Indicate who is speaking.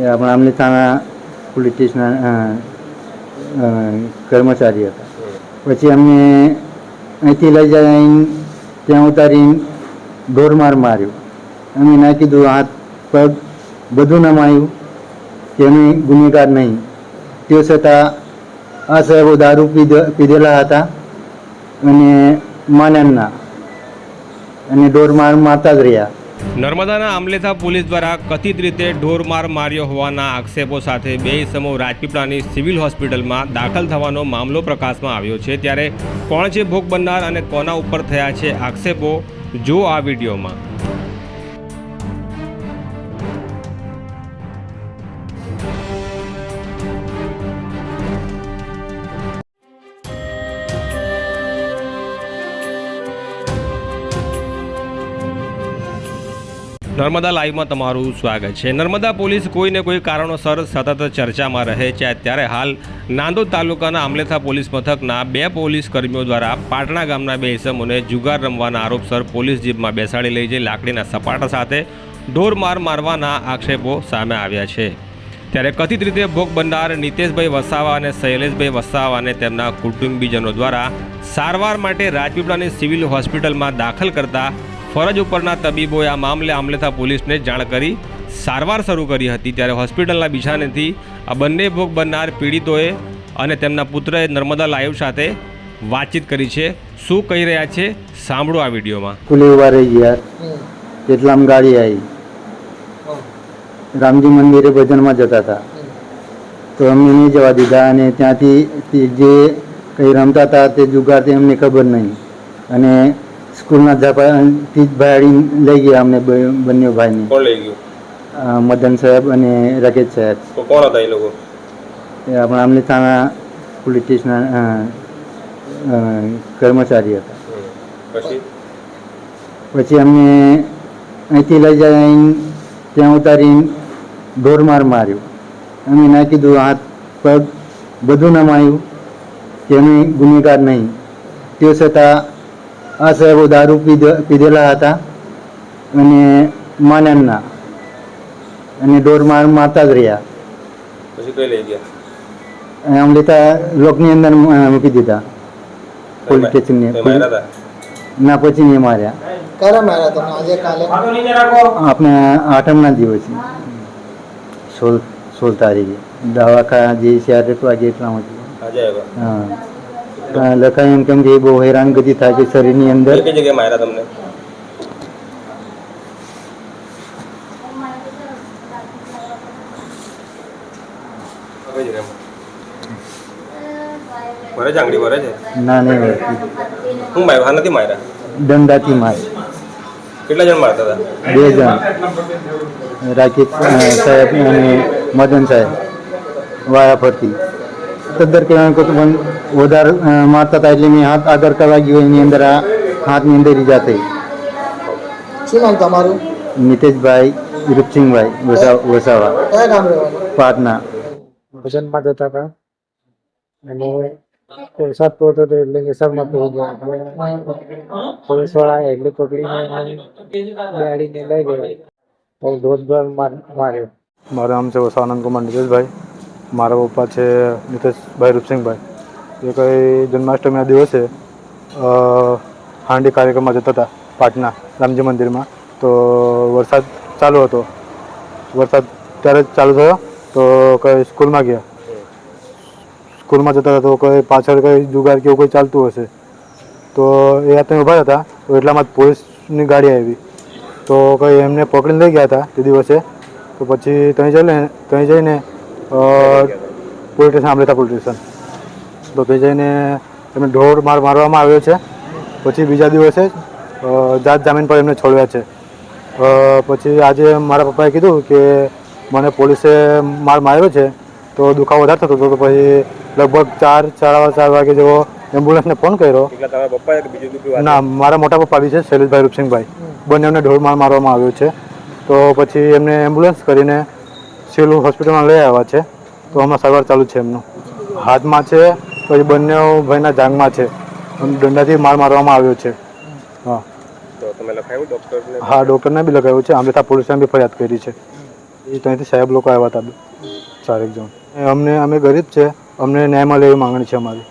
Speaker 1: એ આપણા આમલી થાણા પોલીસ સ્ટેશનના કર્મચારી હતા. પછી અમને અહીંથી લઈ જઈને ત્યાં ઉતારીને ઢોરમાર માર્યો. અમે ના કીધું હાથ પગ બધું નમાયું કે અમે ગુનેગાર નહીં. તે છતાં આ સાહેબો દારૂ પીધે, પીધેલા હતા અને માન્યા અને ઢોરમાર મારતા જ રહ્યા.
Speaker 2: નર્મદાના આમલેથા પોલીસ દ્વારા કથિત રીતે ઢોરમાર માર્યો હોવાના આક્ષેપો સાથે બે સમૂહ રાજપીપળાની સિવિલ હોસ્પિટલમાં દાખલ થવાનો મામલો પ્રકાશમાં આવ્યો છે. ત્યારે કોણ છે ભોગ બનનાર અને કોના ઉપર થયા છે આક્ષેપો? જો આ વિડીયોમાં. નર્મદા લાઈવમાં તમારું સ્વાગત છે. નર્મદા પોલીસ કોઈને કોઈ કારણોસર સતત ચર્ચામાં રહે છે. ત્યારે હાલ નાંદોદ તાલુકાના આમલેથા પોલીસ મથકના બે પોલીસ કર્મીઓ દ્વારા પાટણા ગામના બે ઇસમોને જુગાર રમવાના આરોપસર પોલીસ જીપમાં બેસાડી લઈ જઈ લાકડીના સપાટા સાથે ઢોરમાર મારવાના આક્ષેપો સામે આવ્યા છે. ત્યારે કથિત રીતે ભોગ બનનાર નીતેશભાઈ વસાવા અને શૈલેષભાઈ વસાવા અને તેમના કુટુંબીજનો દ્વારા સારવાર માટે રાજપીપળાની સિવિલ હોસ્પિટલમાં દાખલ કરતા ફરજ ઉપરના તબીબોએ આ મામલે આમલેથા પોલીસને જાણ કરી, સારવાર શરૂ કરી હતી ત્યારે હોસ્પિટલના બિછાનેથી આ બંને ભોગ બનનાર પીડિતોએ અને તેમના પુત્રએ નર્મદા લાઈવ સાથે વાતચીત કરી છે. શું કહી રહ્યા છે? સાંભળો આ વિડીયોમાં.
Speaker 1: ખુલ્લી ઊભા રહી ગયા. એટલામાં ગાડી આવી. રામજી મંદિરે ભજનમાં જતા હતા. તો અમને નહીં જવા દીધા અને ત્યાંથી જે કંઈ રમતા હતા તે જુગાર તે અમને ખબર નહીં. અને સ્કૂલના ઝાપાથી જ ભાડી લઈ ગયા અમને બંને ભાઈને.
Speaker 2: કોણ લઈ ગયું?
Speaker 1: મદન સાહેબ અને રાકેશ સાહેબ.
Speaker 2: તો કોણ હતા એ લોકો?
Speaker 1: એ આપણા આમલી થાણા પોલીસ સ્ટેશનના કર્મચારી હતા.
Speaker 2: પછી?
Speaker 1: પછી અમને અહીંથી લઈ જઈને ત્યાં ઉતારીને ઢોરમાર માર્યો. અમે ના કીધું હાથ પગ બધું નમાયું કે અમે ગુનેગાર નહીં. તે છતાં આ સાહેબો દારૂ પીધે પીધેલા હતા અને માનના અને ઢોરમાર મારતા જ રહ્યા.
Speaker 2: પછી કઈ લઈ ગયા?
Speaker 1: અને આમ લેતા લોકની અંદર મૂકી દીધા. પોલીસ સ્ટેશનની. ના પછી નહીં માર્યા.
Speaker 3: ક્યારે માર્યા તમે? આજે કાલે?
Speaker 1: આપણે આઠમના દિવસે. સોળ સોળ તારીખે. દવાખાના જે છે આઠ વાગે એટલામાં
Speaker 2: આજે
Speaker 1: હા હા, લખાયું એમ કેમ કે બહુ હેરાનગતિ થાય છે શરીરની અંદર.
Speaker 2: કઈ જગ્યાએ માર્યા તમને? ભરે છે આંગળી ભરે છે?
Speaker 1: ના નહીં હોય
Speaker 2: હું માર્યો? હા નથી માર્યા?
Speaker 1: દંડાથી માર
Speaker 2: કેટલા જણ મારતા હતા?
Speaker 1: બે જણ. રાકેશ સાહેબ અને મદન સાહેબ વાયા ફરતી. તદ્દર કહેવાનું કે પણ વધારે અ, મારતા હતા એટલે મેં હાથ આગળ કરવા ગયો એની અંદર આ હાથની અંદર ઈજા થઈ
Speaker 3: શું નામ તમારું
Speaker 1: નિતેશભાઈ રૂપસિંહભાઈ વસા- વસાવા
Speaker 3: કયા ગામ રહેવાનું
Speaker 1: પાટના
Speaker 4: ભજનમાં જતા હતા અને વરસાદ પડતો હતો એટલે વરસાદમાં પડી ગયા પોલીસવાળા એટલે પકડીને ગાડીને લઈ ગયા તો ધોધભર માર- માર્યો
Speaker 5: મારું નામ છે વસાવાનંદ કુમાર નીતેશભાઈ મારા પપ્પા છે નીતેશભાઈ રૂપસિંહભાઈ. એ કંઈ જન્માષ્ટમીના દિવસે હાંડી કાર્યક્રમમાં જતા હતા, પાટના, રામજી મંદિરમાં. તો વરસાદ ચાલુ હતો. વરસાદ ત્યારે જ ચાલુ થયો. તો કંઈ સ્કૂલમાં ગયા. સ્કૂલમાં જતા હતા તો કંઈ પાછળ કંઈ જુગાર કે એવું કંઈ ચાલતું હશે. તો એ હાથે ઊભા હતા. તો એટલામાં જ પોલીસની ગાડી આવી. તો કંઈ એમને પકડીને લઈ ગયા હતા તે દિવસે. તો પછી ત્યાં જઈને ત્યાં જઈને police station Ambaleta police station. તો તે જઈને એમને ઢોર માર મારવામાં આવ્યો છે. પછી બીજા દિવસે જ જાત જામીન પર એમને છોડ્યા છે. પછી આજે મારા પપ્પાએ કીધું કે મને પોલીસે માર માર્યો છે તો દુખાવો વધારે થતો હતો તો પછી લગભગ ચાર સાડા ચાર વાગે જેવો એમ્બ્યુલન્સને ફોન કર્યો. ના મારા મોટા પપ્પા બી છે શૈલેષભાઈ રૂપસિંહભાઈ. બંને એમને ઢોર માર મારવામાં આવ્યો છે. તો પછી એમને એમ્બ્યુલન્સ કરીને સિવિલ હોસ્પિટલમાં લઈ આવ્યા છે. તો હમણાં સારવાર ચાલુ છે એમનું. હાથમાં છે પછી બંને ભાઈના જાંગમાં છે. દંડાથી માર મારવામાં આવ્યો છે. હા. હા ડૉક્ટરને બી લગાવ્યું છે. આંબેથા પોલીસને બી ફરિયાદ કરી છે. એ ત્યાંથી સાહેબ લોકો આવ્યા હતા. ચારેક જણ. અમને અમે ગરીબ છે. અમને ન્યાય મળે એવી માંગણી છે અમારી.